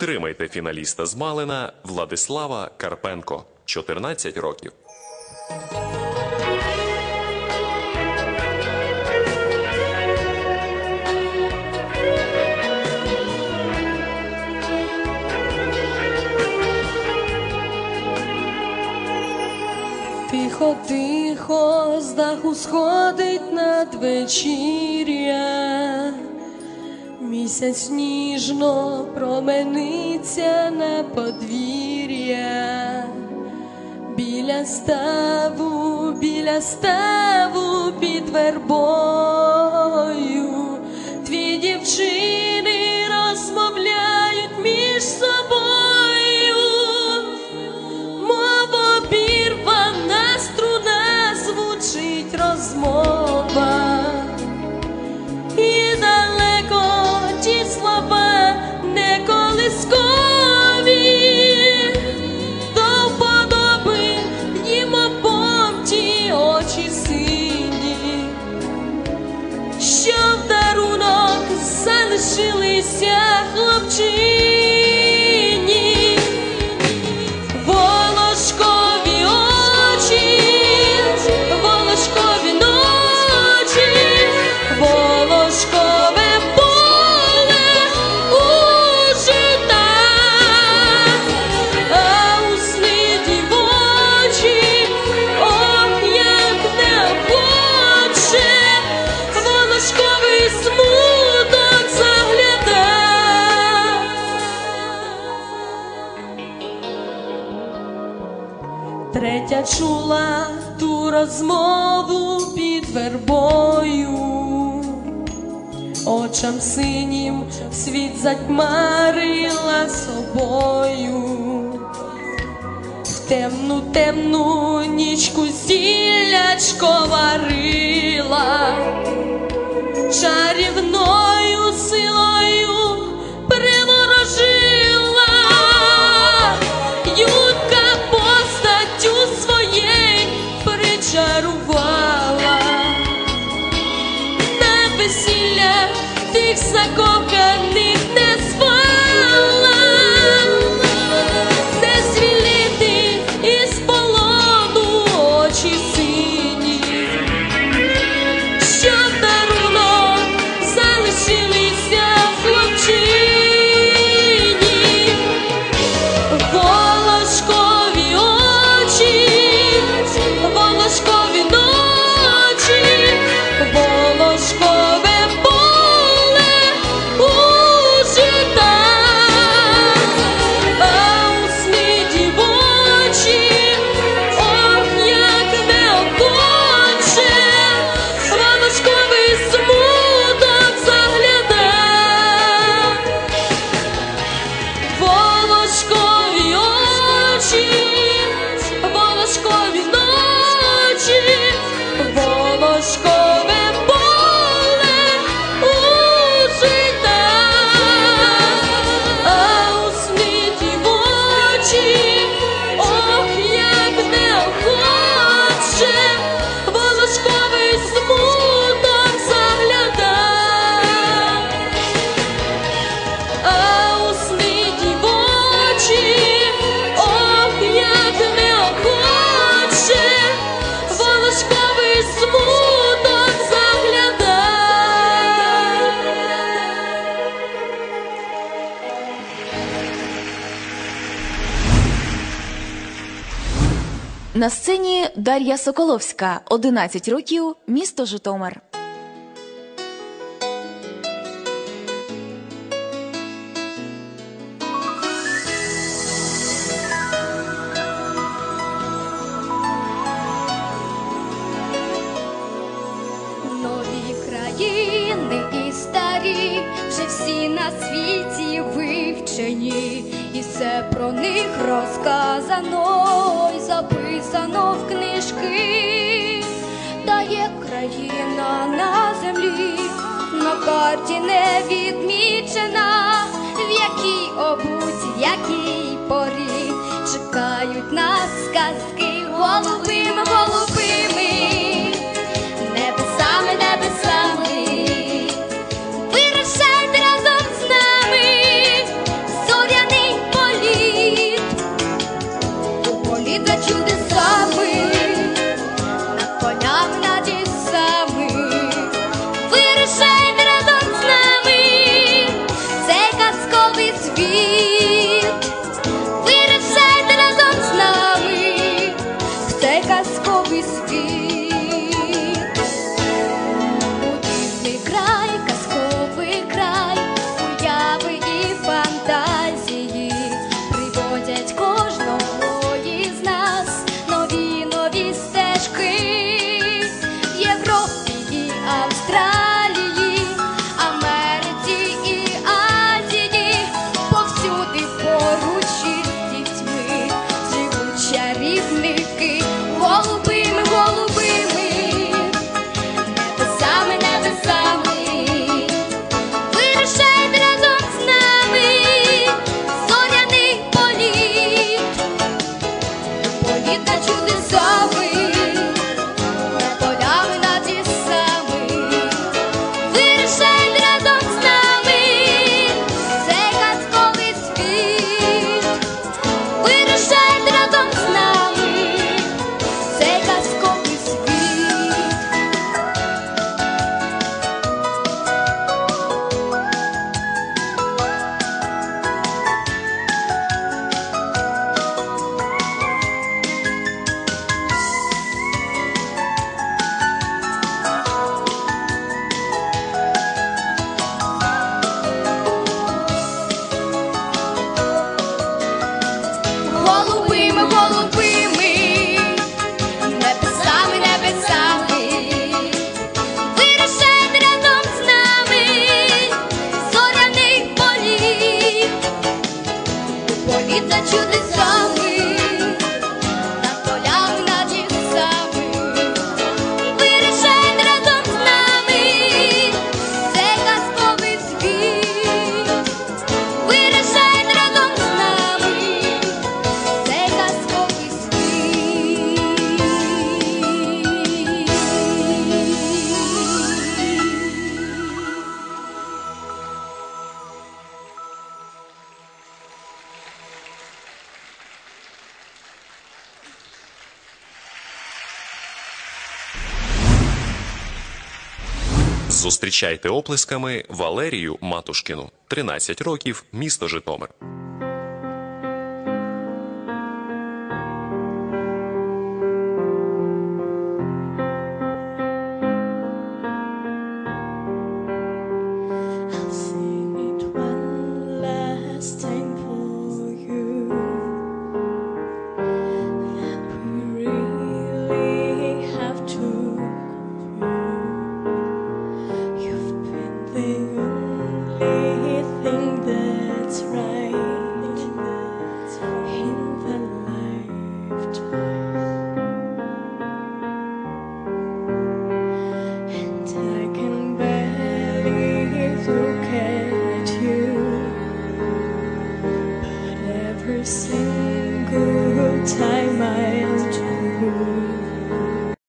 звати фіналіста з Малина Владислава Карпенко, 14 років. Тихо, тихо, з даху сходить надвечір'я, місяць ніжно промениться на подвір'я, біля ставу, біля ставу під вербою, of Jesus. Третя чула ту розмову під вербою, очам синім світ затьмарила собою, в темну, темну нічку зілячко варила, чарівною силою причарувала на весілля тих закоханих На сцені Дар'я Соколовська, 11 років, місто Житомир. Нові країни і старі, вже всі на світі вивчені, і все про них розказано записано в книжки, та є країна на землі, на карті не відмічена, в якій обуці, в якій порі чекають нас казки голубими, голубими say leave me. Зустрічайте оплесками Валерію Матушкіну 13 років, місто Житомир. Sing it one last time.